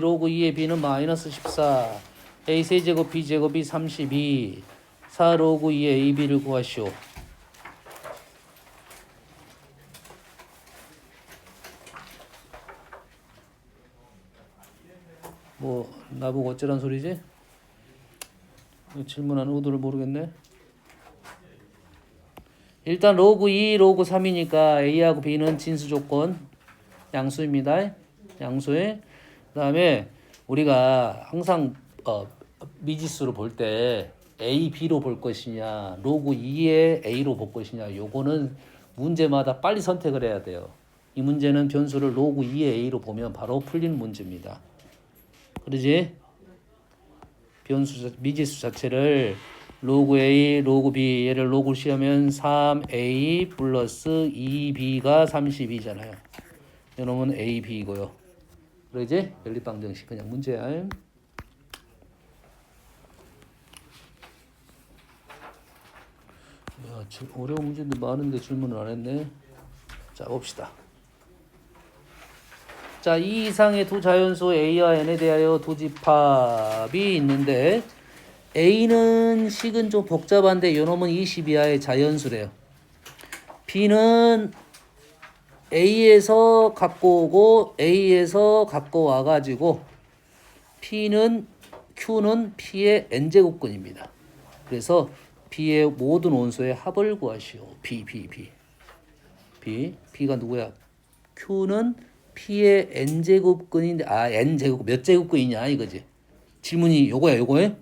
로그 2의 b는 마이너스 14 a 세제곱 b제곱이 32 4 로그 2의 a, b를 구하시오. 뭐 나보고 어쩌란 소리지? 질문하는 의도를 모르겠네. 일단 로그 2, 로그 3이니까 a하고 b는 진수 조건 양수입니다. 양수에 그 다음에 우리가 항상 어, 미지수를 볼때 A, B로 볼 것이냐, 로그 2에 A로 볼 것이냐, 요거는 문제마다 빨리 선택을 해야 돼요. 이 문제는 변수를 로그 2에 A로 보면 바로 풀리는 문제입니다. 그러지? 변수, 자- 미지수 자체를 로그 A, 로그 B, 얘를 로그를 씌우면 3A 플러스 2B가 32잖아요. 이놈은 A, B이고요. 그러지? 연립방정식 그냥 문제야. 야, 질- 어려운 문제도 많은데 질문을 안 했네. 자, 봅시다. 자, 이 이상의 두 자연수 A와 N에 대하여 두 집합이 있는데 A는 식은 좀 복잡한데 요놈은 20 이하의 자연수래요. B는 A에서 갖고 오고 A에서 갖고 와가지고 P는 Q는 P의 n제곱근입니다. 그래서 B의 모든 원소의 합을 구하시오. B, B, B. B, B가 누구야? Q는 P의 n제곱근인데 아 n제곱 몇 제곱근이냐 이거지. 질문이 요거야 요거에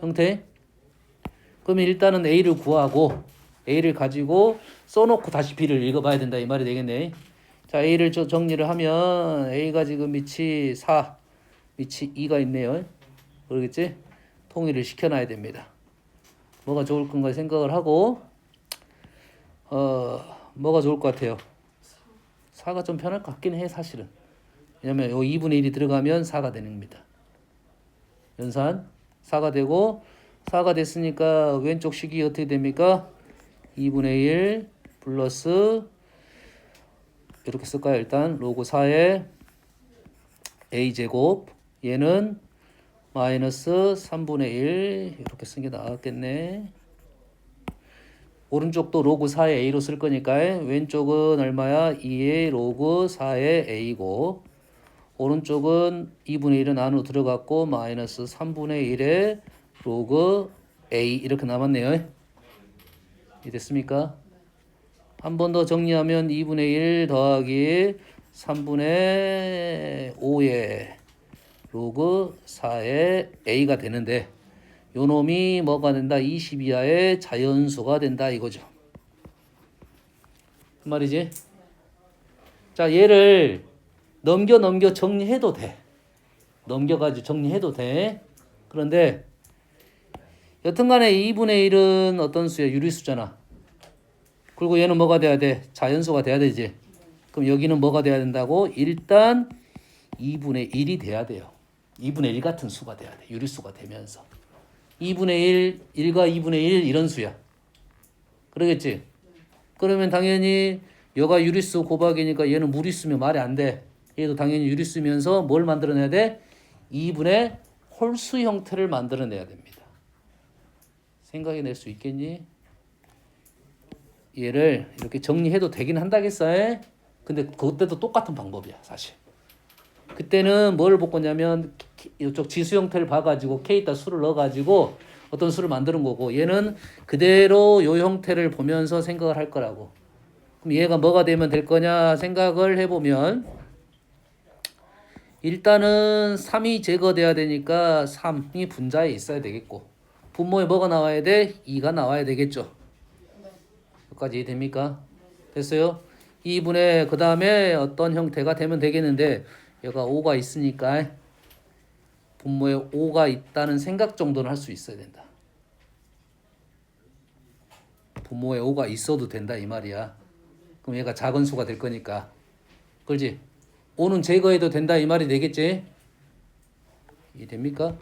형태. 그러면 일단은 A를 구하고 A를 가지고 써놓고 다시 B를 읽어봐야 된다 이 말이 되겠네. 자 A를 저 정리를 하면 A가 지금 밑이 4, 밑이 2가 있네요. 그러겠지? 통일을 시켜놔야 됩니다. 뭐가 좋을 건가 생각을 하고 어 뭐가 좋을 것 같아요. 4가 좀 편할 것 같긴 해 사실은. 왜냐면 요 2분의 1이 들어가면 4가 되는 겁니다. 연산 4가 되고 4가 됐으니까 왼쪽 식이 어떻게 됩니까? 2분의 1 플러스 이렇게 쓸까요? 일단 로그 4에 a제곱 얘는 마이너스 3분의 1 이렇게 쓴 게 나왔겠네. 오른쪽도 로그 4의 a로 쓸 거니까 왼쪽은 얼마야? 2의 로그 4의 a고 오른쪽은 2분의 1은 안으로 들어갔고 마이너스 3분의 1의 로그 a 이렇게 남았네요. 이 됐습니까? 한 번 더 정리하면 2분의 1 더하기 3분의 5의 로그 4의 a가 되는데 요 놈이 뭐가 된다? 20 이하의 자연수가 된다 이거죠. 그 말이지? 자, 얘를 넘겨 넘겨 정리해도 돼. 넘겨가지고 정리해도 돼. 그런데 여튼간에 2분의 1은 어떤 수야? 유리수잖아. 그리고 얘는 뭐가 돼야 돼? 자연수가 돼야 되지. 그럼 여기는 뭐가 돼야 된다고? 일단 2분의 1이 돼야 돼요. 2분의 1 같은 수가 돼야 돼. 유리수가 되면서. 2분의 1, 1과 2분의 1 이런 수야. 그러겠지? 그러면 당연히 여가 유리수 곱하기니까 얘는 무리수면 말이 안 돼. 얘도 당연히 유리수면서 뭘 만들어내야 돼? 2분의 홀수 형태를 만들어내야 됩니다. 생각해낼 수 있겠니? 얘를 이렇게 정리해도 되긴 한다겠어. 에? 근데 그때도 똑같은 방법이야, 사실. 그때는 뭘볼 거냐면 이쪽 지수 형태를 봐가지고 K에다 수를 넣어가지고 어떤 수를 만드는 거고 얘는 그대로 요 형태를 보면서 생각을 할 거라고. 그럼 얘가 뭐가 되면 될 거냐 생각을 해보면 일단은 3이 제거돼야 되니까 3이 분자에 있어야 되겠고 분모에 뭐가 나와야 돼? 2가 나와야 되겠죠. 여기까지 이해됩니까? 됐어요? 2분의 그 다음에 어떤 형태가 되면 되겠는데 얘가 5가 있으니까 분모에 5가 있다는 생각 정도는 할 수 있어야 된다. 분모에 5가 있어도 된다 이 말이야. 그럼 얘가 작은 수가 될 거니까. 그렇지? 5는 제거해도 된다 이 말이 되겠지? 이해됩니까?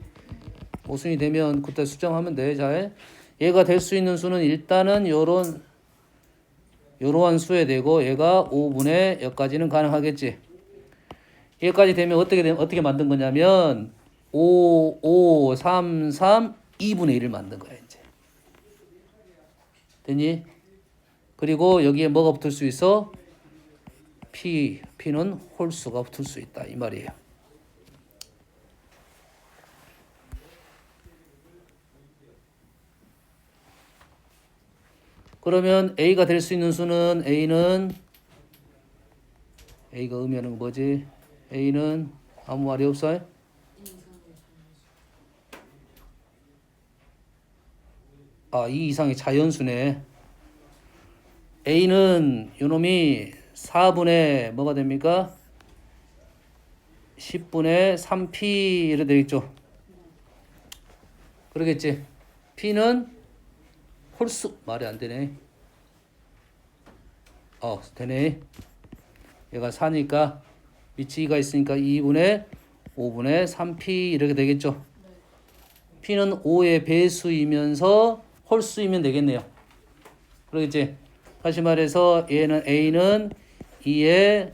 모순이 되면 그때 수정하면 돼. 자, 얘가 될 수 있는 수는 일단은 요런 요러한 수에 되고 얘가 5분의 여기까지는 가능하겠지. 여기까지 되면 어떻게 되면 어떻게 만든 거냐면 5 5 3 3 2분의 1을 만든 거야, 이제. 됐니? 그리고 여기에 뭐가 붙을 수 있어? P, P는 홀수가 붙을 수 있다 이 말이에요. 그러면 A가 될 수 있는 수는 A는 A가 의미하는 거 뭐지? A는 아무 말이 없어요? 아, 이 이상의 자연수네. A는 요놈이 4분의 뭐가 됩니까? 10분의 3P 이래 되겠죠. 그러겠지. P는 홀수 말이 안 되네. 어, 되네. 얘가 4니까 위치가 있으니까 2분의 5분의 3P 이렇게 되겠죠. P는 5의 배수이면서 홀수이면 되겠네요. 그러겠지? 다시 말해서 얘는 A는 2의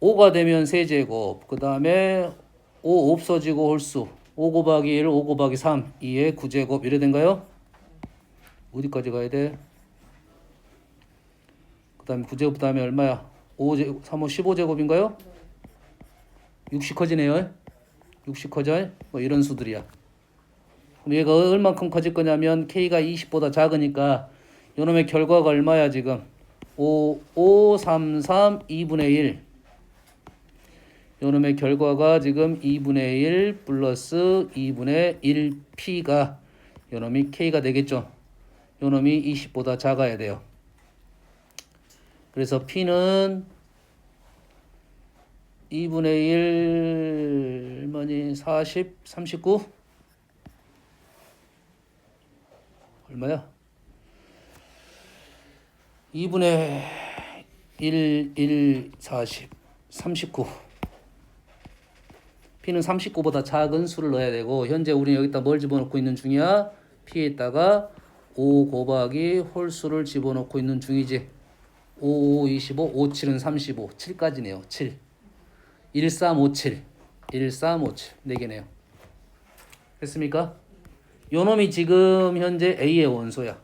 5가 되면 세제곱 그 다음에 5 없어지고 홀수 5 곱하기 1, 5 곱하기 3 2의 9제곱 이래 된가요? 어디까지 가야 돼? 그 다음에 9제곱 다음에 얼마야? 5제곱, 3호 15제곱인가요? 60 커지네요 60 커져 뭐 이런 수들이야 그럼 얘가 얼만큼 커질 거냐면 K가 20보다 작으니까 요놈의 결과가 얼마야 지금 5, 5, 3, 3, 2분의 1 요놈의 결과가 지금 2분의 1 플러스 2분의 1P가 요놈이 K가 되겠죠 요놈이 20보다 작아야 돼요 그래서 P는 2분의 1 얼마니 40, 39 얼마야? 2분의 1, 1, 40, 39. P는 39보다 작은 수를 넣어야 되고 현재 우리는 여기다 뭘 집어넣고 있는 중이야? P에다가 5 곱하기 홀수를 집어넣고 있는 중이지. 5, 5, 25, 5, 7은 35. 7까지네요. 7. 1, 3, 5, 7. 1, 3, 5, 7. 4개네요. 됐습니까? 요 놈이 지금 현재 A의 원소야.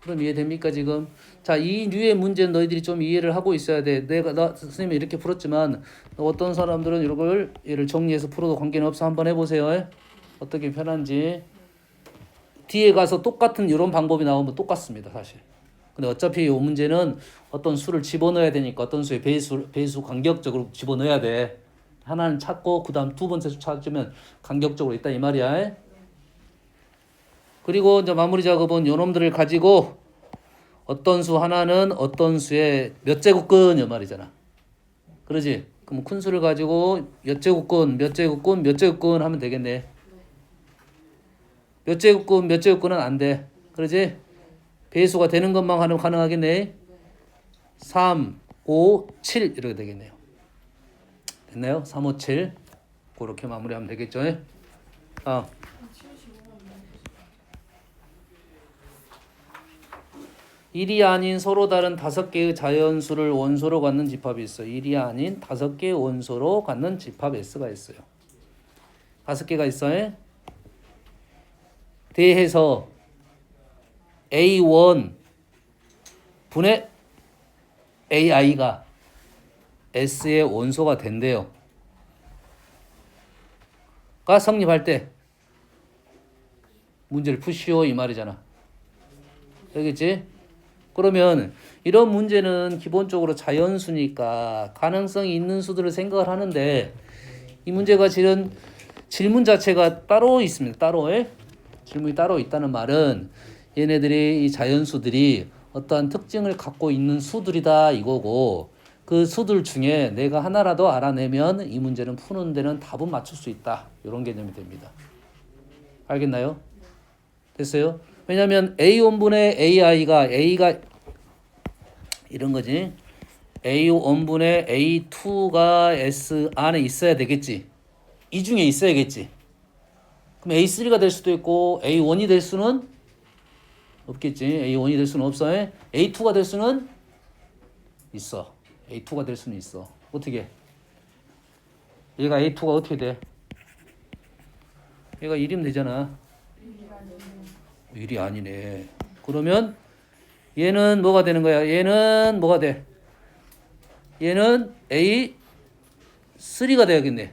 그럼 이해됩니까 지금? 자, 이 류의 문제는 너희들이 좀 이해를 하고 있어야 돼. 내가 나 선생님이 이렇게 풀었지만 어떤 사람들은 이걸 얘를 정리해서 풀어도 관계는 없어. 한번 해보세요. 어떻게 편한지. 뒤에 가서 똑같은 이런 방법이 나오면 똑같습니다, 사실. 근데 어차피 이 문제는 어떤 수를 집어넣어야 되니까 어떤 수의 배수 배수 간격적으로 집어넣어야 돼. 하나는 찾고 그 다음 두 번째 수 찾으면 간격적으로 있다 이 말이야. 그리고 이제 마무리 작업은 요놈들을 가지고 어떤 수 하나는 어떤 수의 몇 제곱근 이 말이잖아. 그러지? 그럼 큰 수를 가지고 몇 제곱근, 몇 제곱근, 몇 제곱근 하면 되겠네. 몇 제곱근, 몇 제곱근은 안 돼. 그러지? 배수가 되는 것만 하면 가능하겠네. 3, 5, 7 이렇게 되겠네요. 됐나요? 3, 5, 7 그렇게 마무리하면 되겠죠? 아. 일이 아닌 서로 다른 다섯 개의 자연수를 원소로 갖는 집합이 있어. 일이 아닌 다섯 개의 원소로 갖는 집합 S가 있어요. 다섯 개가 있어요. 대해서 A1 분의 AI가 S의 원소가 된대요. 가 성립할 때 문제를 푸시오 이 말이잖아. 알겠지? 그러면 이런 문제는 기본적으로 자연수니까 가능성이 있는 수들을 생각을 하는데 이 문제가 실은 질문 자체가 따로 있습니다. 따로 에? 질문이 따로 있다는 말은 얘네들이 이 자연수들이 어떠한 특징을 갖고 있는 수들이다 이거고 그 수들 중에 내가 하나라도 알아내면 이 문제는 푸는 데는 답은 맞출 수 있다 이런 개념이 됩니다. 알겠나요? 됐어요? 왜냐하면 A1분의 AI가 A가 이런 거지. A1분의 A2가 S 안에 있어야 되겠지. 이 중에 있어야겠지. 그럼 A3가 될 수도 있고 A1이 될 수는 없겠지. A1이 될 수는 없어. A2가 될 수는 있어. A2가 될 수는 있어. 어떻게? 얘가 A2가 어떻게 돼? 얘가 1이면 되잖아. 1이 아니네. 그러면 얘는 뭐가 되는 거야? 얘는 뭐가 돼? 얘는 A3가 되야겠네.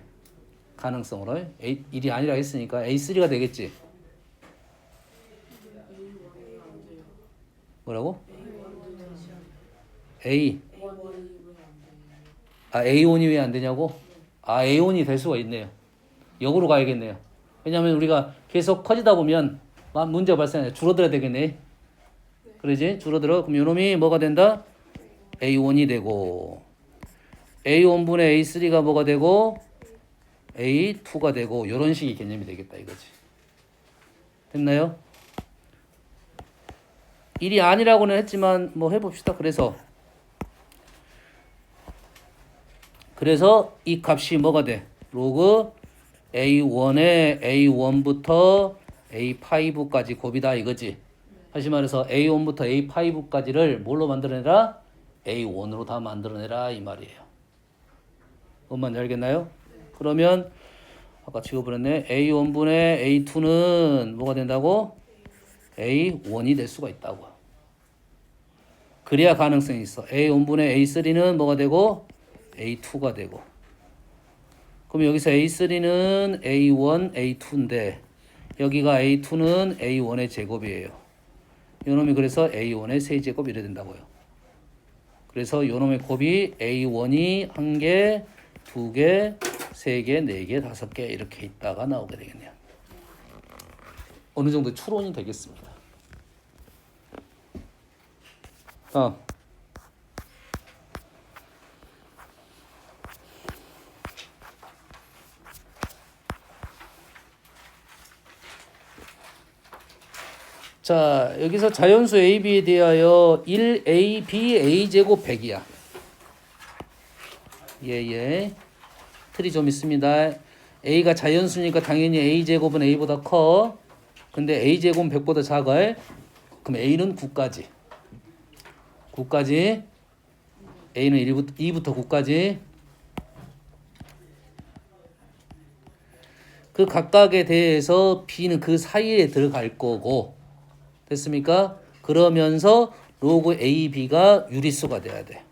가능성으로. A, 1이 아니라 했으니까 A3가 되겠지. 뭐라고? A. 아, A1이 왜 안 되냐고? 아, A1이 될 수가 있네요. 역으로 가야겠네요. 왜냐하면 우리가 계속 커지다 보면 마- 문제가 발생해 줄어들어야 되겠네. 그러지? 줄어들어. 그럼 요놈이 뭐가 된다? A1이 되고 A1분의 A3가 뭐가 되고 A2가 되고 이런 식의 개념이 되겠다 이거지. 됐나요? 1이 아니라고는 했지만 뭐 해봅시다. 그래서 그래서 이 값이 뭐가 돼? 로그 A1에 A1부터 A5까지 곱이다 이거지. 다시 말해서 A1부터 A5까지를 뭘로 만들어내라? A1으로 다 만들어내라 이 말이에요. 뭔 알겠나요? 그러면 아까 지워버렸네. A1분의 A2는 뭐가 된다고? A1이 될 수가 있다고. 그래야 가능성이 있어. A1분의 A3는 뭐가 되고? A2가 되고. 그럼 여기서 A3는 A1, A2인데 여기가 A2는 A1의 제곱이에요. 요놈이 그래서 A1의 세제곱 이래 된다고요. 그래서 요놈의 곱이 A1이 한 개, 두 개, 세 개, 네 개, 다섯 개 이렇게 있다가 나오게 되겠네요. 어느 정도 추론이 되겠습니다. 어. 자, 여기서 자연수 AB에 대하여 1AB A제곱 100이야. 예, 예. 틀이 좀 있습니다. A가 자연수니까 당연히 A제곱은 A보다 커. 근데 A제곱은 100보다 작아. 그럼 A는 9까지. 9까지. A는 1부터, 2부터 9까지. 그 각각에 대해서 B는 그 사이에 들어갈 거고. 됐습니까? 그러면서 로그 AB가 유리수가 돼야 돼.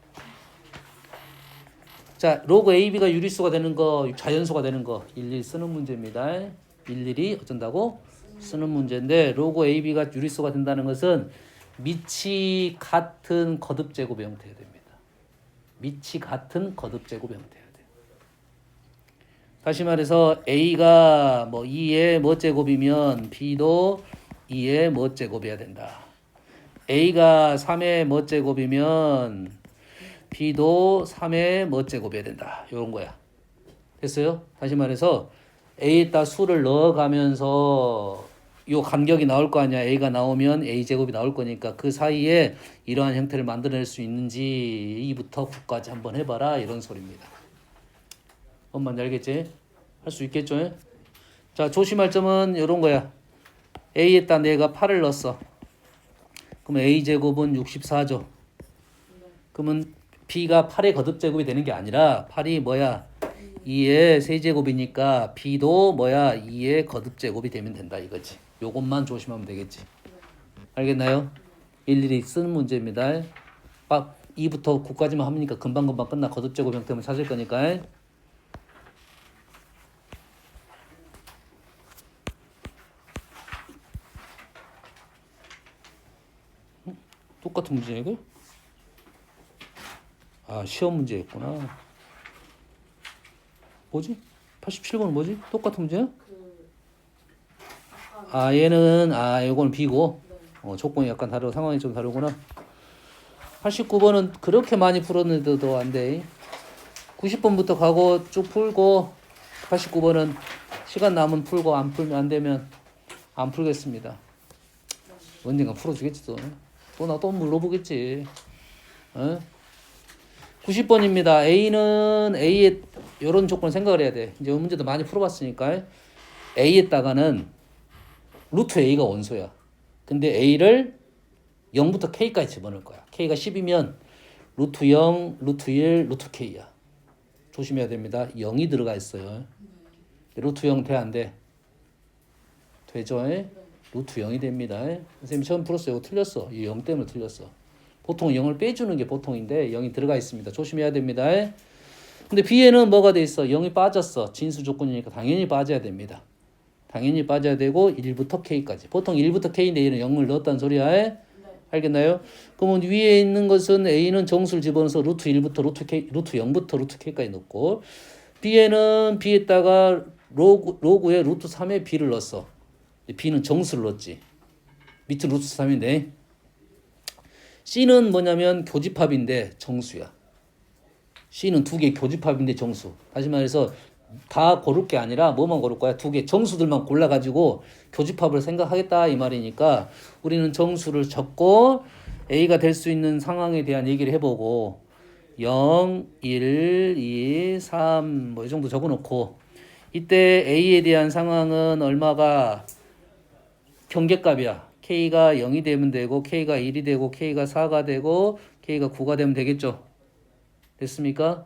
자, 로그 AB가 유리수가 되는 거, 자연수가 되는 거 일일이 쓰는 문제입니다. 일일이 어쩐다고? 쓰는 문제인데 로그 AB가 유리수가 된다는 것은 밑이 같은 거듭 제곱 형태가 됩니다. 밑이 같은 거듭 제곱 형태가 돼요. 다시 말해서 A가 뭐 2의 뭐 제곱이면 B도 2의 뭐 제곱이어야 된다. A가 3의 뭐 제곱이면 B도 3의 뭐 제곱이어야 된다. 요런 거야. 됐어요? 다시 말해서 A에다 수를 넣어가면서 요 간격이 나올 거 아니야. A가 나오면 A 제곱이 나올 거니까 그 사이에 이러한 형태를 만들어낼 수 있는지 2부터 9까지 한번 해봐라 이런 소리입니다. 엄마 알겠지? 할 수 있겠죠? 자 조심할 점은 이런 거야. A에다 내가 8을 넣었어. 그럼 A 제곱은 64죠. 그러면 B가 8의 거듭 제곱이 되는 게 아니라 8이 뭐야? 2의 세제곱이니까 B도 뭐야? 2의 거듭 제곱이 되면 된다 이거지. 요것만 조심하면 되겠지. 알겠나요? 일일이 쓰는 문제입니다. 빡 2부터 9까지만 하니까 금방금방 끝나 거듭 제곱 형태만 찾을 거니까. 어? 똑같은 문제야 이거? 아 시험 문제였구나. 뭐지? 87번은 뭐지? 똑같은 문제야? 아 얘는 아 요거는 B고 어, 조건이 약간 다르고 상황이 좀 다르구나. 89번은 그렇게 많이 풀었는데도 안 돼. 90번부터 가고 쭉 풀고 89번은 시간 남은 풀고 안 풀면 안 되면 안 풀겠습니다. 언젠가 풀어주겠지 또. 또나또 물어보겠지. 어? 90번입니다. A는 A에 이런 조건 생각을 해야 돼. 이제 이 문제도 많이 풀어봤으니까 A에다가는 루트 A가 원소야. 근데 A를 0부터 K까지 집어넣을 거야. K가 10이면 루트 0, 루트 1, 루트 k야. 조심해야 됩니다. 0이 들어가 있어요. 루트 0 돼, 안 돼? 되죠? 루트 0이 됩니다. 선생님 처음 풀었어요. 이거 틀렸어. 이 0 때문에 틀렸어. 보통 0을 빼주는 게 보통인데 0이 들어가 있습니다. 조심해야 됩니다. 근데 B에는 뭐가 돼 있어? 0이 빠졌어. 진수 조건이니까 당연히 빠져야 됩니다. 당연히 빠져야 되고 1부터 K까지. 보통 1부터 K인데 얘는 0을 넣었다는 소리야. 알겠나요? 그러면 위에 있는 것은 A는 정수를 집어넣어서 루트 1부터 루트 K, 루트 0부터 루트 K까지 넣고 B에는 B에다가 로그, 로그에 루트 3에 B를 넣었어. B는 정수를 넣었지. 밑에 루트 3인데 C는 뭐냐면 교집합인데 정수야. C는 두 개 교집합인데 정수. 다시 말해서 다 고를 게 아니라 뭐만 고를 거야? 두 개 정수들만 골라가지고 교집합을 생각하겠다 이 말이니까 우리는 정수를 적고 A가 될 수 있는 상황에 대한 얘기를 해보고 0, 1, 2, 3 뭐 이 정도 적어놓고 이때 A에 대한 상황은 얼마가 경계값이야. K가 0이 되면 되고 K가 1이 되고 K가 4가 되고 K가 9가 되면 되겠죠. 됐습니까?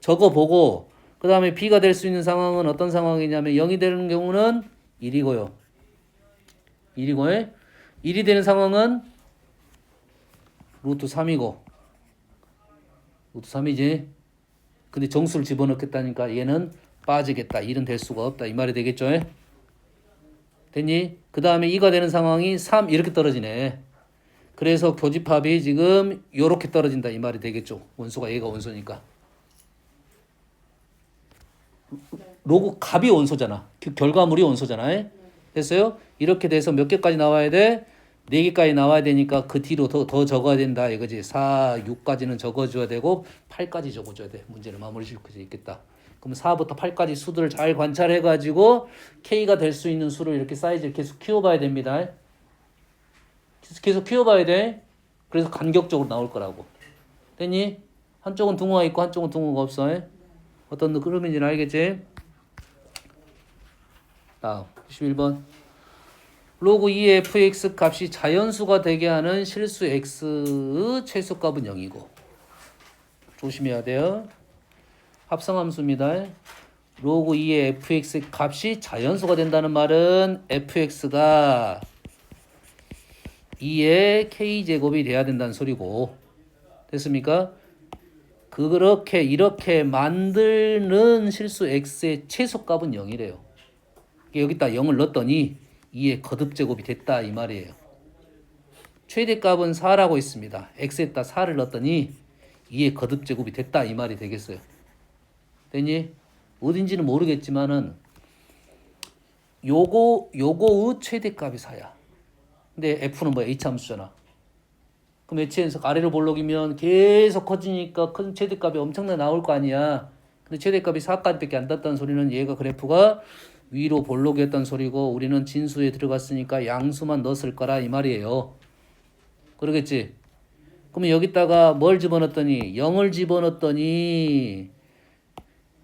적어 보고 그 다음에 B가 될 수 있는 상황은 어떤 상황이냐면 0이 되는 경우는 1이고요. 1이고 1이 되는 상황은 루트 3이고 루트 3이지. 근데 정수를 집어넣겠다니까 얘는 빠지겠다. 1은 될 수가 없다. 이 말이 되겠죠? 됐니? 그 다음에 2가 되는 상황이 3 이렇게 떨어지네. 그래서 교집합이 지금 요렇게 떨어진다 이 말이 되겠죠. 원소가 얘가 원소니까. 로그 값이 원소잖아. 그 결과물이 원소잖아. 됐어요? 이렇게 돼서 몇 개까지 나와야 돼? 4개까지 나와야 되니까 그 뒤로 더, 더 적어야 된다 이거지. 4, 6까지는 적어줘야 되고 8까지 적어줘야 돼. 문제를 마무리 지을 수 있겠다. 그럼 4부터 8까지 수들을 잘 관찰해 가지고 K가 될 수 있는 수를 이렇게 사이즈를 계속 키워봐야 됩니다. 계속, 키워봐야 돼. 그래서 간격적으로 나올 거라고. 됐니? 한쪽은 둥어가 있고 한쪽은 둥어가 없어. 어떤 흐름인지는 알겠지? 다음 91번 로그 2의 fx 값이 자연수가 되게 하는 실수 x의 최소값은 0이고 조심해야 돼요. 합성함수입니다. 로그 2의 fx 값이 자연수가 된다는 말은 fx가 2의 k제곱이 돼야 된다는 소리고 됐습니까? 그렇게 이렇게 만드는 실수 x의 최소값은 0이래요. 여기다 0을 넣었더니 2의 거듭제곱이 됐다 이 말이에요. 최대값은 4라고 있습니다. x에다 4를 넣었더니 2의 거듭제곱이 됐다 이 말이 되겠어요. 됐니? 어딘지는 모르겠지만은 요거 요거의 최대값이 4야. 근데 f는 뭐야? h 함수잖아. 그럼 h에서 아래로 볼록이면 계속 커지니까 큰 최대값이 엄청나게 나올 거 아니야. 근데 최대값이 4까지밖에 안 땄다는 소리는 얘가 그래프가 위로 볼록이었던 소리고 우리는 진수에 들어갔으니까 양수만 넣었을 거라 이 말이에요. 그러겠지? 그러면 여기다가 뭘 집어넣었더니 0을 집어넣었더니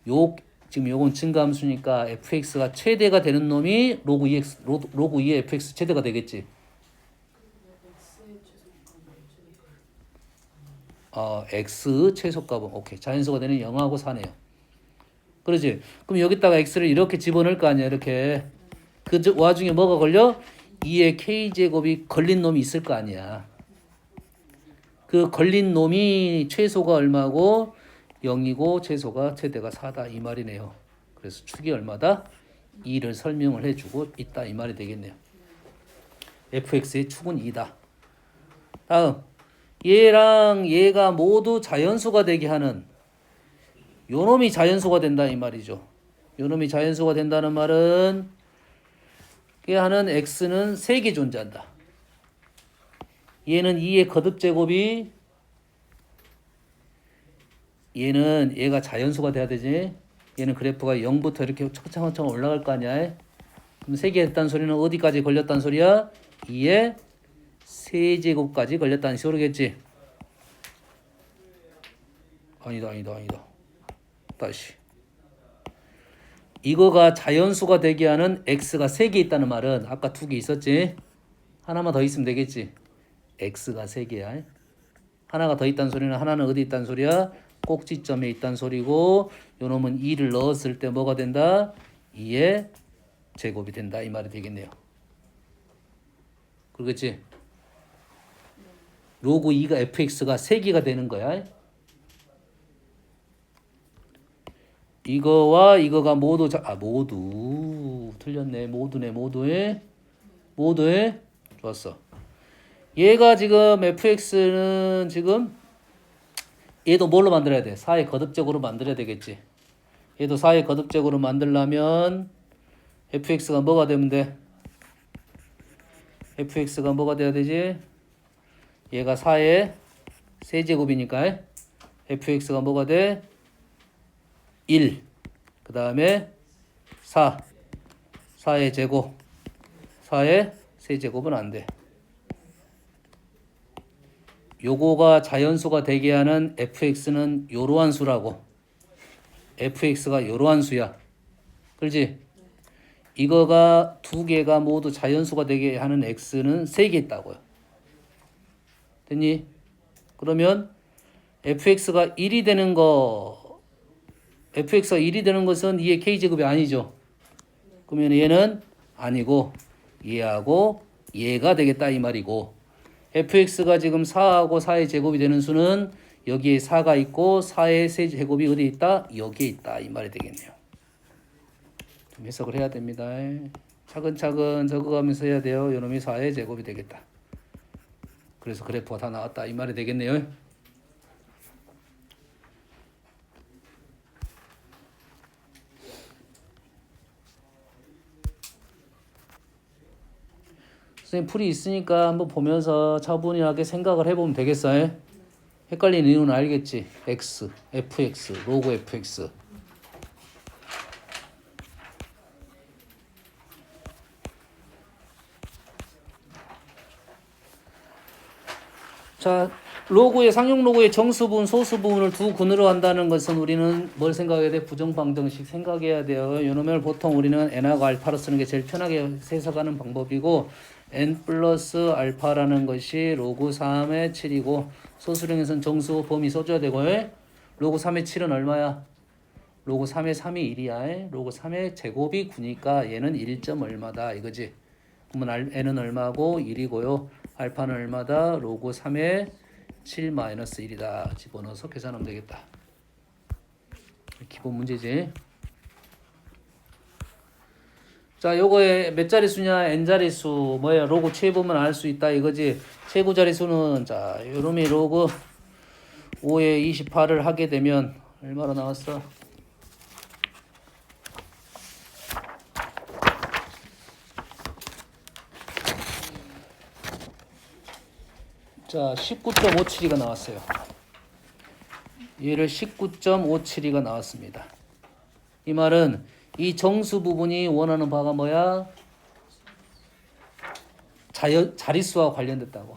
요 지금 요건 증가함수니까 fx가 최대가 되는 놈이 로그 2x 로그, 로그 2의 fx 최대가 되겠지. 어, x 최소값은 오케이 자연수가 되는 0하고 4네요. 그러지? 그럼 여기다가 x를 이렇게 집어넣을 거 아니야 이렇게 그 와중에 뭐가 걸려? 2의 k제곱이 걸린 놈이 있을 거 아니야. 그 걸린 놈이 최소가 얼마고 0이고 최소가 최대가 4다 이 말이네요. 그래서 축이 얼마다? 2를 설명을 해주고 있다 이 말이 되겠네요. fx의 축은 2다. 다음 얘랑 얘가 모두 자연수가 되게 하는 요 놈이 자연수가 된다 이 말이죠. 요 놈이 자연수가 된다는 말은 그 하는 x는 3개 존재한다. 얘는 2의 거듭 제곱이 얘는 얘가 자연수가 돼야 되지. 얘는 그래프가 0부터 이렇게 차근차근 올라갈 거 아니야. 그럼 3개 했다는 소리는 어디까지 걸렸다는 소리야? 2의 세제곱까지 걸렸다는 소리겠지. 아니다, 아니다, 아니다. 다시. 이거가 자연수가 되게 하는 x가 3개 있다는 말은 아까 2개 있었지? 하나만 더 있으면 되겠지. x가 3개야. 하나가 더 있다는 소리는 하나는 어디 있다는 소리야? 꼭지점에 있다는 소리고 요 놈은 2를 넣었을 때 뭐가 된다? 2의 제곱이 된다 이 말이 되겠네요. 그렇겠지? 로그 2가 fx가 3개가 되는 거야. 이거와 이거가 모두 자, 아 모두 틀렸네 모두네 모두에 모두에 좋았어. 얘가 지금 fx는 지금 얘도 뭘로 만들어야 돼? 4의 거듭적으로 만들어야 되겠지. 얘도 4의 거듭적으로 만들려면 fx가 뭐가 되면 돼? fx가 뭐가 돼야 되지? 얘가 4의 세제곱이니까 fx가 뭐가 돼? 1. 그 다음에 4. 4의 제곱. 4의 세제곱은 안 돼. 요거가 자연수가 되게 하는 fx는 요러한 수라고. fx가 요러한 수야. 그렇지? 이거가 두 개가 모두 자연수가 되게 하는 x는 세 개 있다고요. 됐니? 그러면 fx가 1이 되는 거 fx가 1이 되는 것은 2의 k제곱이 아니죠. 그러면 얘는 아니고 얘하고 얘가 되겠다 이 말이고 fx가 지금 4하고 4의 제곱이 되는 수는 여기에 4가 있고 4의 세제곱이 어디 있다? 여기에 있다 이 말이 되겠네요. 좀 해석을 해야 됩니다. 차근차근 적어가면서 해야 돼요. 요놈이 4의 제곱이 되겠다. 그래서 그래프가 다 나왔다 이 말이 되겠네요. 선생님 풀이 있으니까 한번 보면서 차분하게 생각을 해보면 되겠어요. 헷갈리는 이유는 알겠지. x, fx, 로그 fx. 자, 로고의 상용 로고의 정수 부분, 소수 부분을 두 군으로 한다는 것은 우리는 뭘 생각해야 돼? 부정방정식 생각해야 돼요. 요놈을 보통 우리는 n하고 알파로 쓰는 게 제일 편하게 해석하는 방법이고 n 플러스 알파라는 것이 로그 3의 7이고 소수령에서는 정수 범위 써줘야 되고요. 로그 3의 7은 얼마야? 로그 3의 3이 1이야. 로그 3의 제곱이 9니까 얘는 1점 얼마다 이거지. 그러면 n은 얼마고 1이고요. 알파는 얼마다? 로그 3의 7 마이너스 1이다. 집어넣어서 계산하면 되겠다. 기본 문제지. 자, 요거에 몇 자릿수냐? n 자릿수. 뭐야? 로그 최보면 알 수 있다 이거지. 최고 자릿수는 자, 요놈이 로그 5에 28을 하게 되면 얼마로 나왔어? 자, 19.57이가 나왔어요. 얘를 19.57이가 나왔습니다. 이 말은 이 정수 부분이 원하는 바가 뭐야? 자연, 자릿수와 관련됐다고.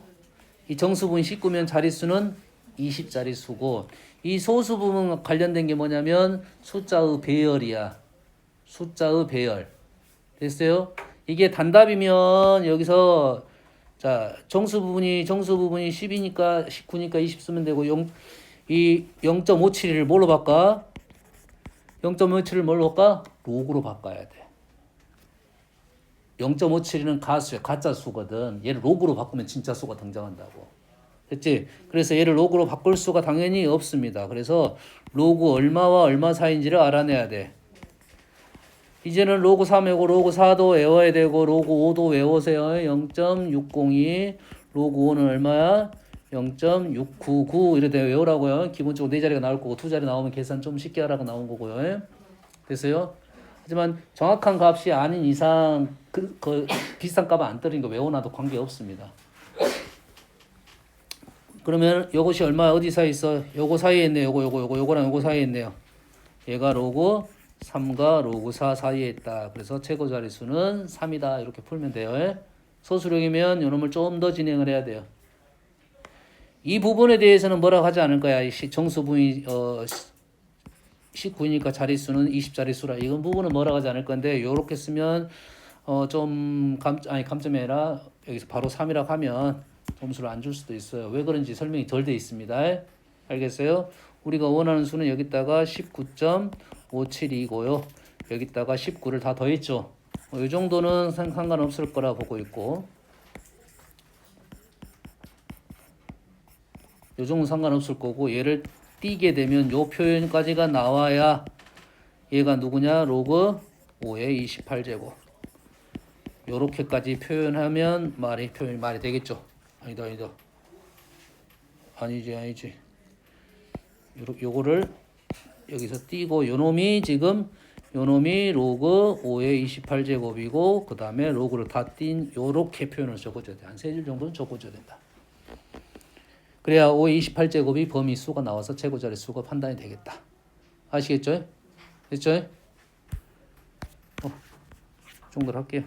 이 정수 부분 19면 자릿수는 20자릿수고 이 소수 부분 관련된 게 뭐냐면 숫자의 배열이야. 숫자의 배열. 됐어요? 이게 단답이면 여기서 자, 정수 부분이 정수 부분이 10이니까 19니까 20 쓰면 되고 0, 이 0.57을 뭘로 바꿔? 0.57을 뭘로 바꿔? 로그로 바꿔야 돼. 0.57은 가수야, 가짜 수거든. 얘를 로그로 바꾸면 진짜 수가 등장한다고. 됐지? 그래서 얘를 로그로 바꿀 수가 당연히 없습니다. 그래서 로그 얼마와 얼마 사이인지를 알아내야 돼. 이제는 로그 3이고 로그 4도 외워야 되고 로그 5도 외우세요. 0.602 로그 5는 얼마야? 0.699 이렇게 외우라고요. 기본적으로 네 자리가 나올 거고 두 자리 나오면 계산 좀 쉽게 하라고 나온 거고요. 됐어요? 하지만 정확한 값이 아닌 이상 그, 그 비싼 값은 안 떨어진 거 외워놔도 관계 없습니다. 그러면 요것이 얼마 어디 사이 있어? 요거 사이에 있네. 요거 요거 요거 요거랑 요거 사이에 있네요. 얘가 로그 3과 로그 4 사이에 있다. 그래서 최고 자릿수는 3이다. 이렇게 풀면 돼요. 소수령이면 요놈을 좀 더 진행을 해야 돼요. 이 부분에 대해서는 뭐라고 하지 않을 거야. 이 시- 정수분이 어 19이니까 자릿수는 20자릿수라. 이건 부분은 뭐라고 하지 않을 건데 요렇게 쓰면 어 좀 감 아니 감점이 아니라 여기서 바로 3이라고 하면 점수를 안 줄 수도 있어요. 왜 그런지 설명이 덜 돼 있습니다. 알겠어요? 우리가 원하는 수는 여기다가 19.572고요. 여기다가 19를 다 더했죠. 어, 이 정도는 상- 상관없을 거라 보고 있고 는 상관없을 거고 얘를 띄게 되면 요 표현까지가 나와야 얘가 누구냐? 로그 5의 28제곱. 요렇게까지 표현하면 말이 표현이 말이 되겠죠? 아니다 아니다. 아니지 아니지. 요러, 요거를 여기서 띄고 요놈이 지금 요놈이 로그 5의 28제곱이고 그 다음에 로그를 다 띈 요렇게 표현을 적어줘야 돼. 한 세 줄 정도는 적어줘야 된다 그래야 5의 28제곱이 범위 수가 나와서 최고자리 수가 판단이 되겠다 아시겠죠? 됐죠? 어, 이 정도로 할게요